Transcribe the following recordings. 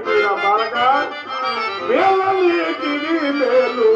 ಕಿರಿಯ ಮಾರ್ಗ ಮೇಲಲ್ಲಿ ಕಿರಿ ಮೇಲು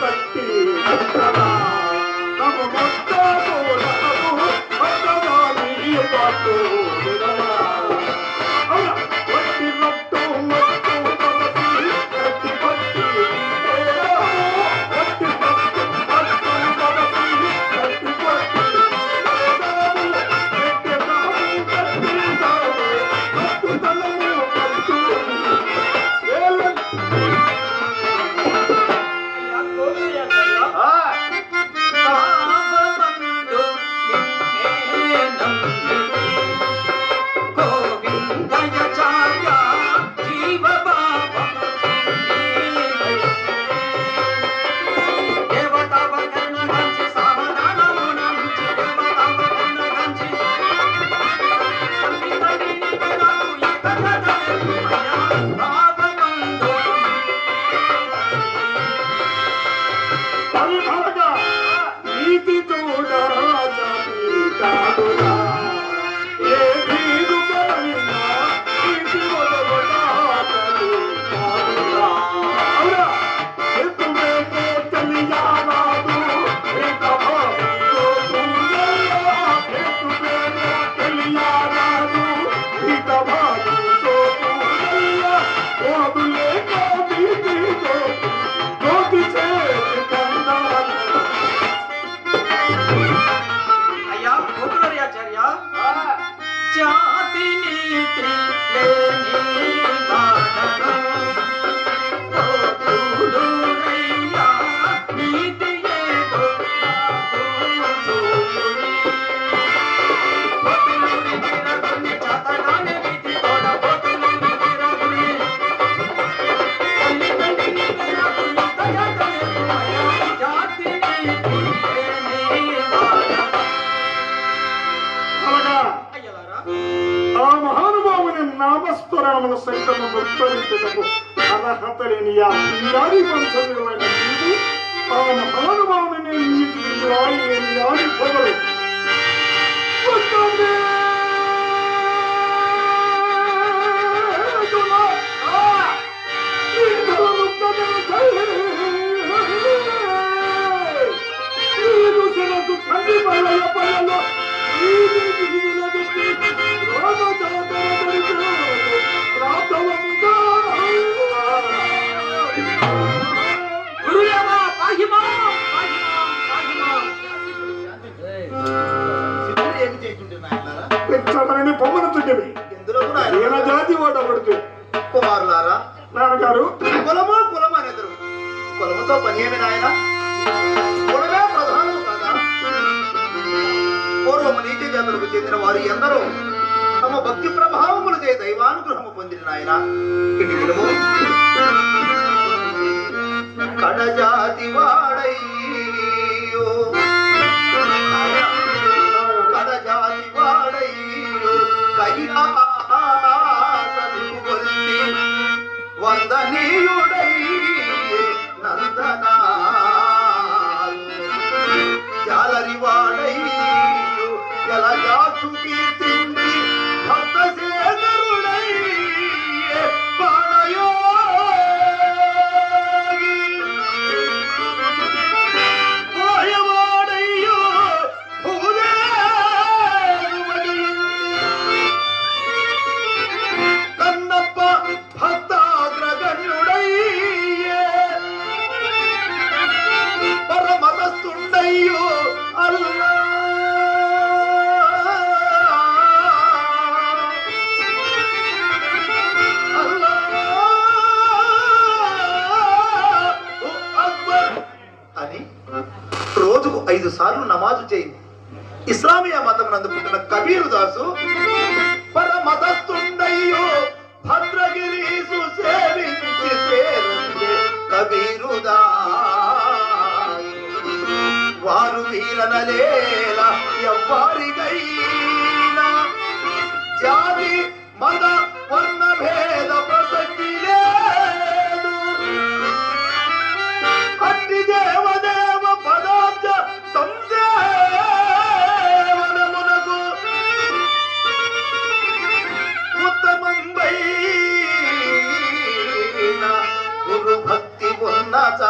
தட்டி நம்ம மொத்தம் பாட்டு. వస్త్రములు సైతము ఉత్తరించటకు అర్హత లేని ఆ పిల్లాడి వంశమైన నీవు ఆ మహానుభావుని నీటి పొగలు చెబితే కుమారులారా? నాన్నగారు. కులము కులం అనేదరు కులముతో పని ఏమి నాయన? కులమే ప్రధానము కదా పూర్వము నీతి జాతులకు చెందిన వారు ఎందరో? తమ భక్తి ప్రభావములు చే దైవానుగ్రహము పొందిన నాయన. ఇటు వినుము. కడజాతి వాడయ్యో వాడయ్యో కైలాసము కొలిసి వందనీయుడై. నందనా ఇస్లామియా మతం నందు పుట్టిన కబీరు దాసు పరమతస్తుండయ్యో భద్రగిరీసు సేవించి సేరుండే కబీరు వారు వీరనలేలా ఎవ్వారి Obrigado.